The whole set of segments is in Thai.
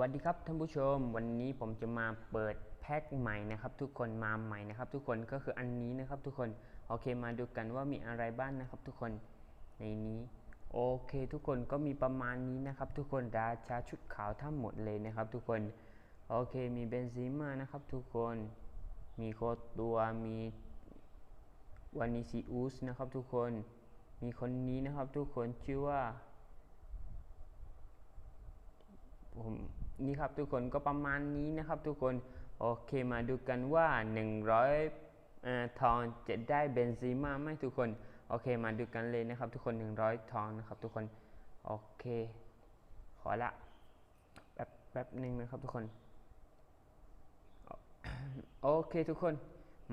วัสดีครับท่านผู้ชม วันนี้ผมจะมาเปิดแพ็คใหม่นะครับทุกคนมาใหม่นะครับ ทุกคนก็คืออันนี้นะครับทุกคนโอเคมาดูกันว่ามีอะไรบ้างนะครับ ทุกคนในนี้โอเคทุกคนก็มีประมาณนี้นะครับ ทุกคนราชาชุดขาวทั้งหมดเลยนะครับ ทุกคนโอเคมีเบนซิมานะครับ ทุกคนมีโคตตัวมีวานิซิอุสนะครับ ทุกคนมีคนนี้นะครับ ทุกคนชื่อว่าผม นี่ครับทุกคนก็ประมาณนี้นะครับทุกคน โอเคมาดูกันว่า 100เอ่อทองจะได้เบนซีมาไหมทุกคน โอเคมาดูกันเลยนะครับทุกคน 100 ทองนะครับทุกคน โอเค ขอละแป๊บแป๊บหนึ่งนะครับทุกคน โอเคทุกคน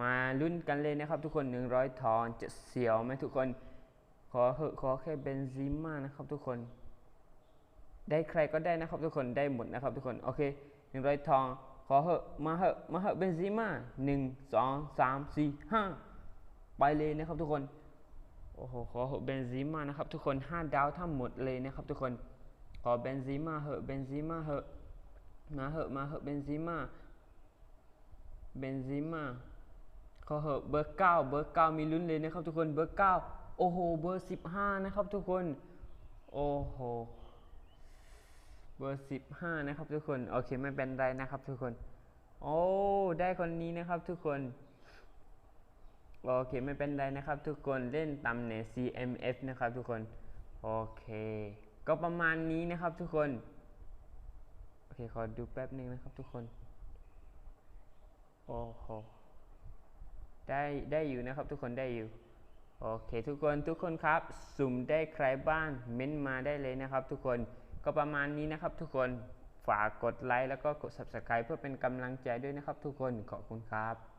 มาลุ้นกันเลยนะครับทุกคน 100 ทองจะเสียวไหมทุกคน ขอเหอะขอแค่เบนซีมานะครับทุกคน ได้ใครก็ได้นะครับทุกคนได้หมดนะครับทุกคนโอเคหนึ่งร้อยทองขอเหอะมาเหอะมาเหอะเบนซิมาหนึ่งสองสามสี่ห้าไปเลยนะครับทุกคนโอ้โหขอเหอะเบนซิมานะครับทุกคนห้าดาวทั้งหมดเลยนะครับทุกคนขอเบนซิมาเหอะเบนซิมาเหอะมาเหอะมาเหอะเบนซิมาเบนซิมาขอเหอะเบอร์เก้าเบอร์เก้ามีลุ้นเลยนะครับทุกคนเบอร์เก้าโอ้โหเบอร์สิบห้านะครับทุกคนโอ้โห เบอร์สิบห้านะครับทุกคน โอเคไม่เป็นไรนะครับทุกคน โอ้ได้คนนี้นะครับทุกคน โอเคไม่เป็นไรนะครับทุกคนเล่นตำแหน่ง CMF นะครับทุกคน โอเค ก็ประมาณนี้นะครับทุกคน โอเคขอดูแป๊บหนึงนะครับทุกคน โอ้โหได้ได้อยู่นะครับทุกคนได้อยู่โอเคทุกคนทุกคนครับ สุ่มได้ใครบ้างเม้นต์มาได้เลยนะครับทุกคน ก็ประมาณนี้นะครับทุกคนฝากกดไลค์แล้วก็กด subscribe เพื่อเป็นกำลังใจด้วยนะครับทุกคนขอบคุณครับ